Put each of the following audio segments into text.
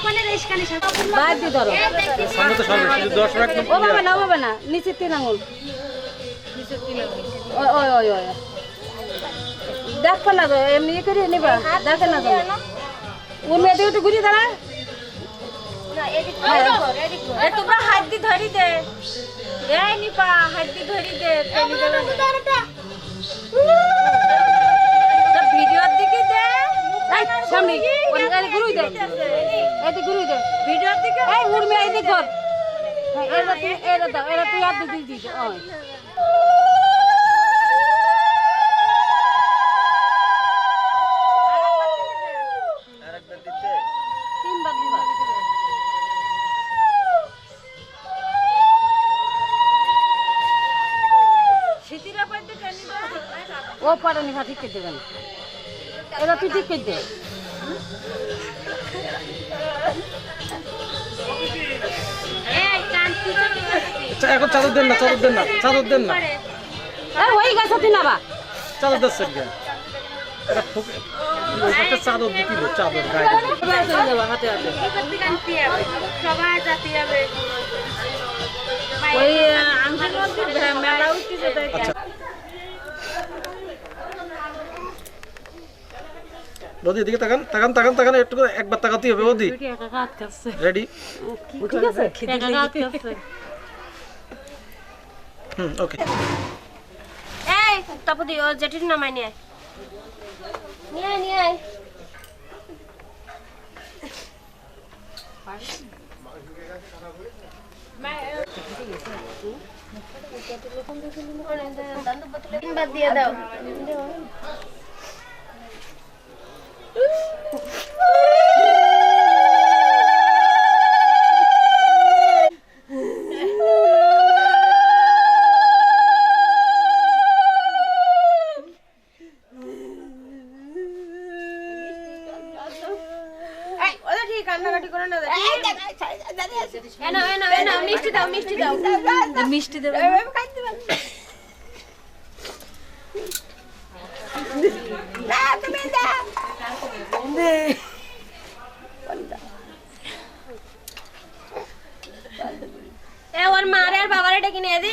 সকলের ইস্কানি বাইর দিয়ে ধরো। সামনে তো সামনে শুধু দশ একদম ও বাবা না ও বাবা না নিচে তিন আঙুল। ওই ওই ওই ওই। না তো এমনি ইয়ে করে নিবা। দেখে না তো। ওর মেয়েদের একটু ঘুরিয়ে দাঁড়া। এ তোমরা হাত দি ধরি দে। এ নিপা হাত দি। ধরি দে তেলি দে তো ভিডিওর দিকে দে এই, সামনে ওর গাড়ি ঘুরিয়ে দে। এদিকে ঘুরিয়ে দে। ভিডিওর দিকে এই উর্মি এদিকে কর হ্যাঁ এরা তুই এরা দাও এরা তুই আর দিদি দিদি ওই তিনবার দিবা সিতিরা পাইতে টেনি দে ও পারে নিভা ঠিক করে দেবেন। এরা তুই ঠিক করে দে। এখন চাদর দেন না চাদর দেন না চাদর দেন না। এই ওই গেছে তুই না বা চাদর দিচ্ছেন কেন চাদর দিতে চাদর গায়ে হাতে হাতে। সবাই জাতি হবে আচ্ছা। বৌদি এদিকে তাকান তাকান তাকান তাকান একটু করে একবার তাকাতে হবে বৌদি রেডি ঠিক আছে হুম ওকে এই তপদি ও জেঠির নামাই নিয়ে নিয়ে নিয়ে। বাদ দিয়ে দাও কান্নাকাটি করে না মিষ্টি দাও মিষ্টি দাও। মিষ্টি দেবে ওর মারে আর বাবারে ডেকে নিয়ে দি।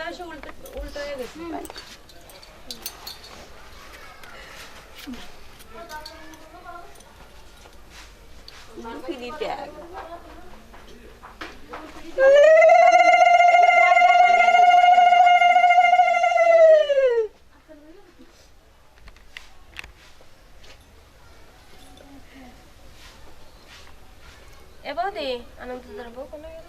বারুন্ডালা এ বৌদি আনন্দ বউ কোনে গেল?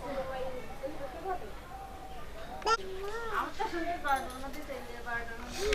100 lira verdi ona, biz 50 lira.